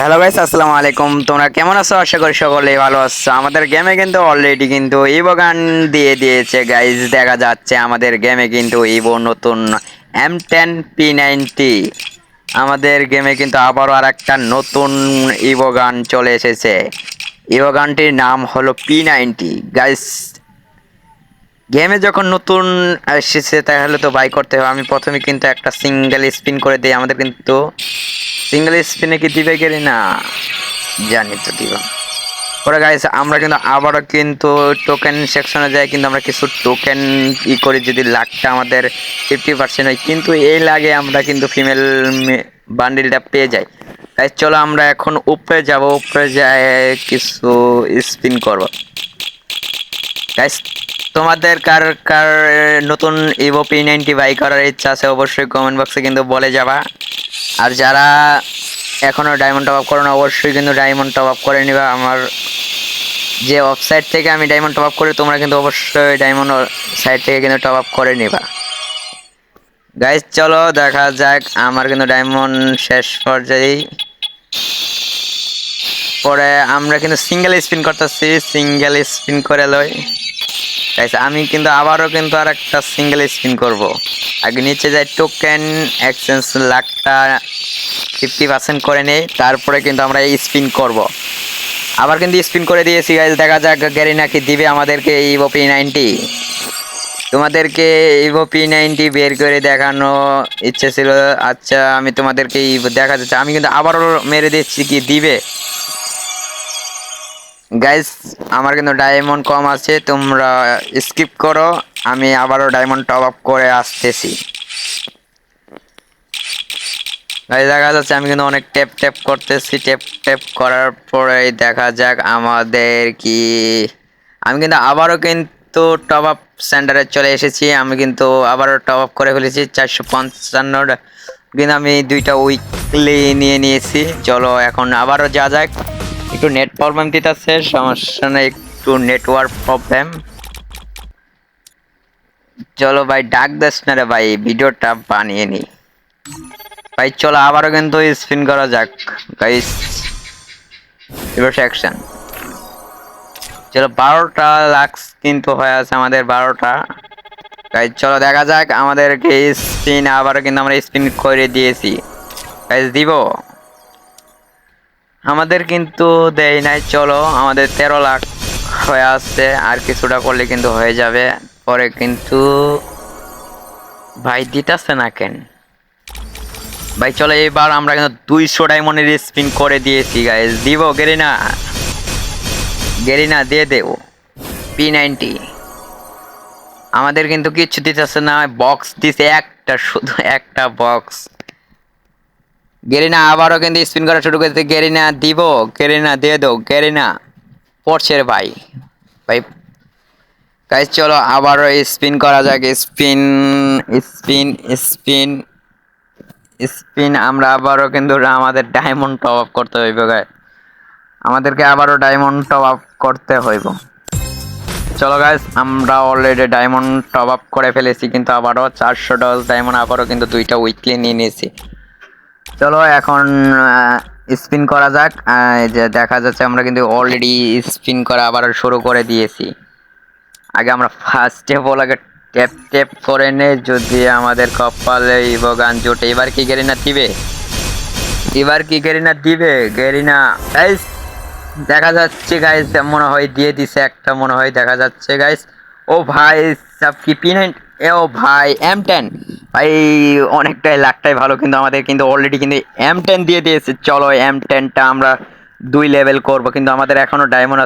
Hello guys আসসালামু আলাইকুম। তোমরা কেমন আছো? আশা করি সকলেই ভালো আছো। আমাদের গেমে কিন্তু অলরেডি কিন্তু ইভো গান দিয়ে দিয়েছে গাইস দেখা যাচ্ছে আমাদের গেমে কিন্তু ইভো নতুন এম টেন পি নাইনটি আমাদের গেমে কিন্তু আবারও আর একটা নতুন ইভো গান চলে এসেছে। ইভো গানটির নাম হলো পি নাইনটি গাইস গেমে যখন নতুন এসেছে তাহলে তো বাই করতে হবে। আমি প্রথমে কিন্তু একটা সিঙ্গেল স্পিন করে দিই। আমাদের কিন্তু সিঙ্গেল স্পিনে কি দিবে গেলে না, জানি তো দিব। ওরা গাইস আমরা কিন্তু আবারও কিন্তু টোকেন সেকশনে যাই, কিন্তু আমরা কিছু টোকেন ই করি যদি লাখটা আমাদের ফিফটি পার্সেন্ট হয়। কিন্তু এই লাগে আমরা কিন্তু ফিমেল বান্ডিলটা পেয়ে যাই। তাই চলো আমরা এখন উপরে যাব। উপরে যায় কিছু স্পিন করব। তোমাদের কার কার নতুন ইভো পি নাইনটি বাই করার ইচ্ছা আছে অবশ্যই কমেন্ট বক্সে কিন্তু বলে যাবা। আর যারা এখনও ডায়মন্ড টপ আপ করো না, অবশ্যই কিন্তু ডায়মন্ড টপ আপ করে নিবা। আমার যে ওয়েবসাইট থেকে আমি ডায়মন্ড টপ আপ করি, তোমরা কিন্তু অবশ্যই ডায়মন্ড সাইট থেকে কিন্তু টপ আপ করে নিবা। গাইজ চলো দেখা যাক, আমার কিন্তু ডায়মন্ড শেষ পর্যায়েই পরে আমরা কিন্তু সিঙ্গেল স্পিন করতেছি সিঙ্গেল স্পিন করে লই। আমি কিন্তু আবারও কিন্তু আর একটা সিঙ্গেল স্পিন করব। আগে নিচে যাই টোকেন এক্সচেঞ্জ লাখটা ফিফটি পার্সেন্ট করে নেই, তারপরে কিন্তু আমরা স্পিন করব। আবার কিন্তু স্পিন করে দিয়েছি গাইজ দেখা যাক গ্যারি নাকি দিবে আমাদেরকে ইভো পি নাইনটি তোমাদেরকে ইভো পি নাইনটি বের করে দেখানো ইচ্ছে ছিল। আচ্ছা আমি তোমাদেরকে দেখা যাচ্ছে। আমি কিন্তু আবারও মেরে দিচ্ছি কি দিবে? গাইস আমার কিন্তু ডায়মন্ড কম আছে, তোমরা স্কিপ করো, আমি আবারও ডায়মন্ড টপ আপ করে আসতেছি। গাইস দেখা যাচ্ছে আমি কিন্তু অনেক ট্যাপ ট্যাপ করতেছি ট্যাপ ট্যাপ করার পরে দেখা যাক আমাদের কি। আমি কিন্তু আবারও কিন্তু টপ আপ সেন্টারে চলে এসেছি, আমি কিন্তু আবারও টপ আপ করে ফেলেছি, চারশো পঞ্চান্ন কিন্তু আমি দুইটা উইকলি নিয়ে নিয়েছি। চলো এখন আবারও যা যাক। একটু নেট প্রবলেম দিতেছে, সমস্যা নেই, একটু নেটওয়ার্ক প্রবলেম চলো ভাই, ডাক দেস না রে ভাই, ভিডিওটা বানিয়ে নি। ভাই, চলো আবারও কিন্তু স্পিন করা যাক গাইস এবার অ্যাকশন চলো, বারোটা লাক্স কিন্তু হয়ে আছে আমাদের বারোটা। গাইজ চলো দেখা যাক আমাদেরকে স্পিন আবারও কিন্তু আমরা স্পিন করে দিয়েছি। গাইজ দিব? আমাদের কিন্তু দেয় নাই, চলো, আমাদের তেরো লাখ হয়ে আসছে, আর কিছুটা করলে কিন্তু হয়ে যাবে। পরে কিন্তু ভাই দিতেছে না কেন? ভাই, চলো এবার আমরা কিন্তু দুইশো ডায়মন্ডের স্পিন করে দিয়েছি গাইজ দিব, গেরিনা। গেরিনা, দিয়ে দেব। পি নাইনটি আমাদের কিন্তু কিচ্ছু দিতেছে না বক্স দিছে একটা, শুধু একটা বক্স গেরিনা আবারও কিন্তু স্পিন করা শুরু করেছে। গেরিনা দিব, গেরিনা দিয়ে দাও, গেরিনা। পড়ছে ভাই। ভাই গাইজ চলো আবারও স্পিন করা যাক। স্পিন স্পিন স্পিন স্পিন আমরা আবারও কিন্তু আমাদের ডায়মন্ড টপ আপ করতে হইব গাইজ আমাদেরকে আবারও ডায়মন্ড টপ আপ করতে হইব। চলো গাইজ আমরা অলরেডি ডায়মন্ড টপ আপ করে ফেলেছি, কিন্তু আবারও চারশো ডজ ডায়মন্ড আবারও কিন্তু দুইটা উইকলি নিয়ে নিয়েছি। চলো এখন স্পিন করা যাক। যে দেখা যাচ্ছে আমরা কিন্তু অলরেডি স্পিন করা আবার শুরু করে দিয়েছি। আগে আমরা ফার্স্টে বলাকে ট্যাপ ট্যাপ করে নে, যদি আমাদের কপালে ইভো গান জোটে। এবার কি গেরিনা দিবে? এবার কি গেরিনা দিবে? গেরিনা গাইস দেখা যাচ্ছে গাইস মনে হয় দিয়ে দিছে একটা, মনে হয় দেখা যাচ্ছে গাইস ও ভাই, সব কি পিন এ ও ভাই এম টেন ভাই, অনেকটাই লাখটাই ভালো কিন্তু আমাদের কিন্তু অলরেডি কিন্তু এম টেন দিয়ে দিয়েছে। চলো এম টেনটা আমরা দুই লেভেল করব, কিন্তু আমাদের এখনও ডায়মন্ড আছে।